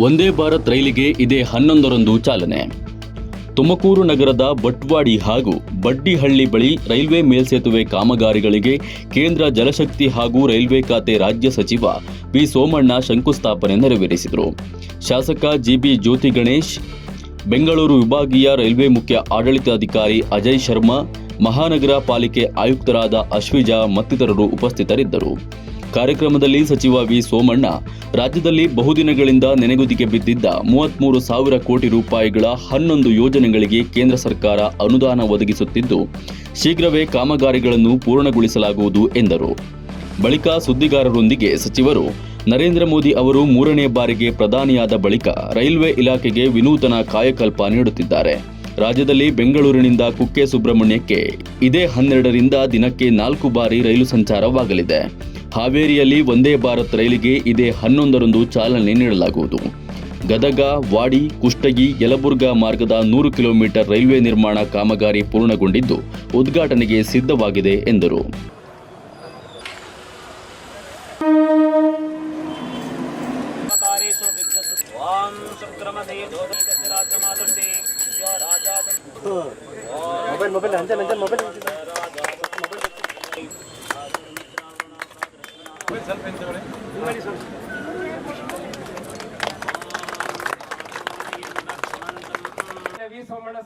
ಒಂದೇ ಭಾರತ್ ರೈಲಿಗೆ ಇದೇ ಹನ್ನೊಂದರಂದು ಚಾಲನೆ. ತುಮಕೂರು ನಗರದ ಬಟ್ವಾಡಿ ಹಾಗೂ ಬಡ್ಡಿಹಳ್ಳಿ ಬಳಿ ರೈಲ್ವೆ ಮೇಲ್ಸೇತುವೆ ಕಾಮಗಾರಿಗಳಿಗೆ ಕೇಂದ್ರ ಜಲಶಕ್ತಿ ಹಾಗೂ ರೈಲ್ವೆ ಖಾತೆ ರಾಜ್ಯ ಸಚಿವ ಬಿ ಸೋಮಣ್ಣ ಶಂಕುಸ್ಥಾಪನೆ ನೆರವೇರಿಸಿದರು. ಶಾಸಕ ಜಿಬಿ ಜ್ಯೋತಿ ಗಣೇಶ್, ಬೆಂಗಳೂರು ವಿಭಾಗೀಯ ರೈಲ್ವೆ ಮುಖ್ಯ ಆಡಳಿತಾಧಿಕಾರಿ ಅಜಯ್ ಶರ್ಮಾ, ಮಹಾನಗರ ಪಾಲಿಕೆ ಆಯುಕ್ತರಾದ ಅಶ್ವಿಜಾ ಮತ್ತಿತರರು ಉಪಸ್ಥಿತರಿದ್ದರು. ಕಾರ್ಯಕ್ರಮದಲ್ಲಿ ಸಚಿವ ವಿ ಸೋಮಣ್ಣ, ರಾಜ್ಯದಲ್ಲಿ ಬಹುದಿನಗಳಿಂದ ನೆನೆಗುದಿಗೆ ಬಿದ್ದಿದ್ದ ಮೂವತ್ಮೂರು ಸಾವಿರ ಕೋಟಿ ರೂಪಾಯಿಗಳ ಹನ್ನೊಂದು ಯೋಜನೆಗಳಿಗೆ ಕೇಂದ್ರ ಸರ್ಕಾರ ಅನುದಾನ ಒದಗಿಸುತ್ತಿದ್ದು, ಶೀಘ್ರವೇ ಕಾಮಗಾರಿಗಳನ್ನು ಪೂರ್ಣಗೊಳಿಸಲಾಗುವುದು ಎಂದರು. ಬಳಿಕ ಸುದ್ದಿಗಾರರೊಂದಿಗೆ ಸಚಿವರು, ನರೇಂದ್ರ ಮೋದಿ ಅವರು ಮೂರನೇ ಬಾರಿಗೆ ಪ್ರಧಾನಿಯಾದ ಬಳಿಕ ರೈಲ್ವೆ ಇಲಾಖೆಗೆ ವಿನೂತನ ಕಾಯಕಲ್ಪ ನೀಡುತ್ತಿದ್ದಾರೆ. ರಾಜ್ಯದಲ್ಲಿ ಬೆಂಗಳೂರಿನಿಂದ ಕುಕ್ಕೆ ಸುಬ್ರಹ್ಮಣ್ಯಕ್ಕೆ ಇದೇ ಹನ್ನೆರಡರಿಂದ ದಿನಕ್ಕೆ ನಾಲ್ಕು ಬಾರಿ ರೈಲು ಸಂಚಾರವಾಗಲಿದೆ. ಹಾವೇರಿಯಲ್ಲಿ ವಂದೇ ಭಾರತ್ ರೈಲಿಗೆ ಇದೇ ಹನ್ನೊಂದರಂದು ಚಾಲನೆ ನೀಡಲಾಗುವುದು. ಗದಗ ವಾಡಿ ಕುಷ್ಟಗಿ ಯಲಬುರ್ಗಾ ಮಾರ್ಗದ ನೂರು ಕಿಲೋಮೀಟರ್ ರೈಲ್ವೆ ನಿರ್ಮಾಣ ಕಾಮಗಾರಿ ಪೂರ್ಣಗೊಂಡಿದ್ದು ಉದ್ಘಾಟನೆಗೆ ಸಿದ್ಧವಾಗಿದೆ ಎಂದರು. ವಿ ಸೋಮಣ್ಣ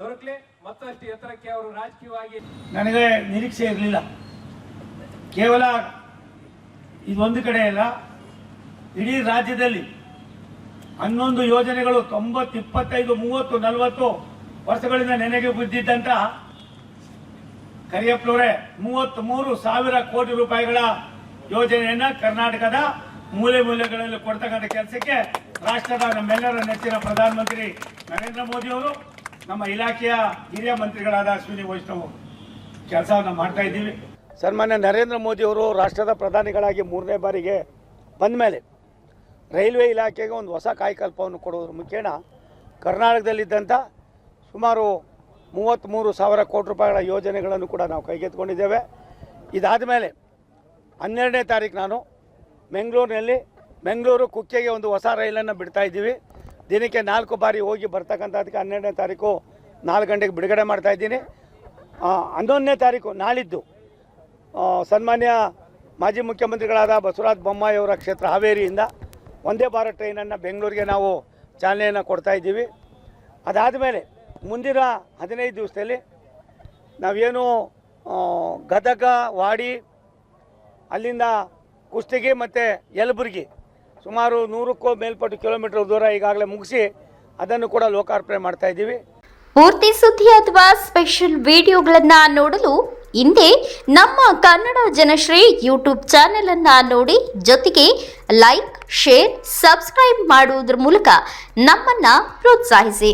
ದೊರಕಲಿ ಮತ್ತಷ್ಟು ಎತ್ತರಕ್ಕೆ ಅವರು ರಾಜಕೀಯವಾಗಿ ನನಗೆ ನಿರೀಕ್ಷೆ ಇರಲಿಲ್ಲ. ಕೇವಲ ಇದೊಂದು ಕಡೆ ಅಲ್ಲ, ಇಡೀ ರಾಜ್ಯದಲ್ಲಿ ಹನ್ನೊಂದು ಯೋಜನೆಗಳು ತೊಂಬತ್ತು ಇಪ್ಪತ್ತೈದು ಮೂವತ್ತು, ನಲವತ್ತು ವರ್ಷಗಳಿಂದ ನೆನೆಗೆ ಬಿದ್ದಿದ್ದಂತ ಕರಿಯಪ್ಪನವರೇ ಮೂವತ್ತ್ ಮೂರು ಸಾವಿರ ಕೋಟಿ ರೂಪಾಯಿಗಳ ಯೋಜನೆಯನ್ನ ಕರ್ನಾಟಕದ ಮೂಲೆ ಮೂಲೆಗಳಲ್ಲಿ ಕೊಡ್ತಕ್ಕಂಥ ಕೆಲಸಕ್ಕೆ ರಾಷ್ಟ್ರದ ನಮ್ಮೆಲ್ಲರ ನೆಚ್ಚಿನ ಪ್ರಧಾನಮಂತ್ರಿ ನರೇಂದ್ರ ಮೋದಿ ಅವರು, ನಮ್ಮ ಇಲಾಖೆಯ ಹಿರಿಯ ಮಂತ್ರಿಗಳಾದ ಅಶ್ವಿನಿ ವೈಷ್ಣವ್ ಕೆಲಸವನ್ನು ಮಾಡ್ತಾ ಇದ್ದೀವಿ. ಸನ್ಮಾನ್ಯ ನರೇಂದ್ರ ಮೋದಿ ಅವರು ರಾಷ್ಟ್ರದ ಪ್ರಧಾನಿಗಳಾಗಿ ಮೂರನೇ ಬಾರಿಗೆ ಬಂದ ಮೇಲೆ ರೈಲ್ವೆ ಇಲಾಖೆಗೆ ಒಂದು ಹೊಸ ಕಾಯಕಲ್ಪವನ್ನು ಕೊಡುವುದರ ಮುಖೇನ ಕರ್ನಾಟಕದಲ್ಲಿದ್ದಂಥ ಸುಮಾರು ಮೂವತ್ತ್ಮೂರು ಸಾವಿರ ಕೋಟಿ ರೂಪಾಯಿಗಳ ಯೋಜನೆಗಳನ್ನು ಕೂಡ ನಾವು ಕೈಗೆತ್ತಿಕೊಂಡಿದ್ದೇವೆ. ಇದಾದ ಮೇಲೆ ಹನ್ನೆರಡನೇ ತಾರೀಕು ನಾನು ಬೆಂಗಳೂರಿನಲ್ಲಿ. ಬೆಂಗಳೂರು ಕುಕ್ಕೆಗೆ ಒಂದು ಹೊಸ ರೈಲನ್ನು ಬಿಡ್ತಾ ಇದ್ದೀವಿ. ದಿನಕ್ಕೆ ನಾಲ್ಕು ಬಾರಿ ಹೋಗಿ ಬರ್ತಕ್ಕಂಥದ್ದಕ್ಕೆ ಹನ್ನೆರಡನೇ ತಾರೀಕು ನಾಲ್ಕು ಗಂಟೆಗೆ ಬಿಡುಗಡೆ ಮಾಡ್ತಾ ಇದ್ದೀನಿ. ಆ, ಹನ್ನೊಂದನೇ ತಾರೀಕು ನಾಳಿದ್ದು ಸನ್ಮಾನ್ಯ ಮಾಜಿ ಮುಖ್ಯಮಂತ್ರಿಗಳಾದ ಬಸವರಾಜ ಬೊಮ್ಮಾಯಿಯವರ ಕ್ಷೇತ್ರ ಹಾವೇರಿಯಿಂದ ಒಂದೇ ಭಾರತ್ ಟ್ರೈನನ್ನು ಬೆಂಗಳೂರಿಗೆ ನಾವು ಚಾಲನೆಯನ್ನು ಅದಾದ ಮೇಲೆ ಮುಂದಿನ ಹದಿನೈದು ದಿವಸದಲ್ಲಿ ನಾವೇನು ಗದಗ ವಾಡಿ ಅಲ್ಲಿಂದ ಕುಷ್ಟಗಿ ಮತ್ತು ಯಲಬುರ್ಗಿ ಸುಮಾರು ನೂರಕ್ಕೂ ಮೇಲ್ಪಟ್ಟು ಕಿಲೋಮೀಟರ್ ದೂರ ಈಗಾಗಲೇ ಮುಗಿಸಿ ಅದನ್ನು ಕೂಡ ಲೋಕಾರ್ಪಣೆ ಮಾಡ್ತಾ ಇದ್ದೀವಿ. ಪೂರ್ತಿ ಸುದ್ದಿ ಅಥವಾ ಸ್ಪೆಷಲ್ ವಿಡಿಯೋಗಳನ್ನು ನೋಡಲು ಹಿಂದೆ ನಮ್ಮ ಕನ್ನಡ ಜನಶ್ರೀ ಯೂಟ್ಯೂಬ್ ಚಾನೆಲ್ ಅನ್ನ ನೋಡಿ ಜೊತೆಗೆ ಲೈಕ್, ಶೇರ್, ಸಬ್ಸ್ಕ್ರೈಬ್ ಮಾಡುವುದರ ಮೂಲಕ ನಮ್ಮನ್ನ ಪ್ರೋತ್ಸಾಹಿಸಿ.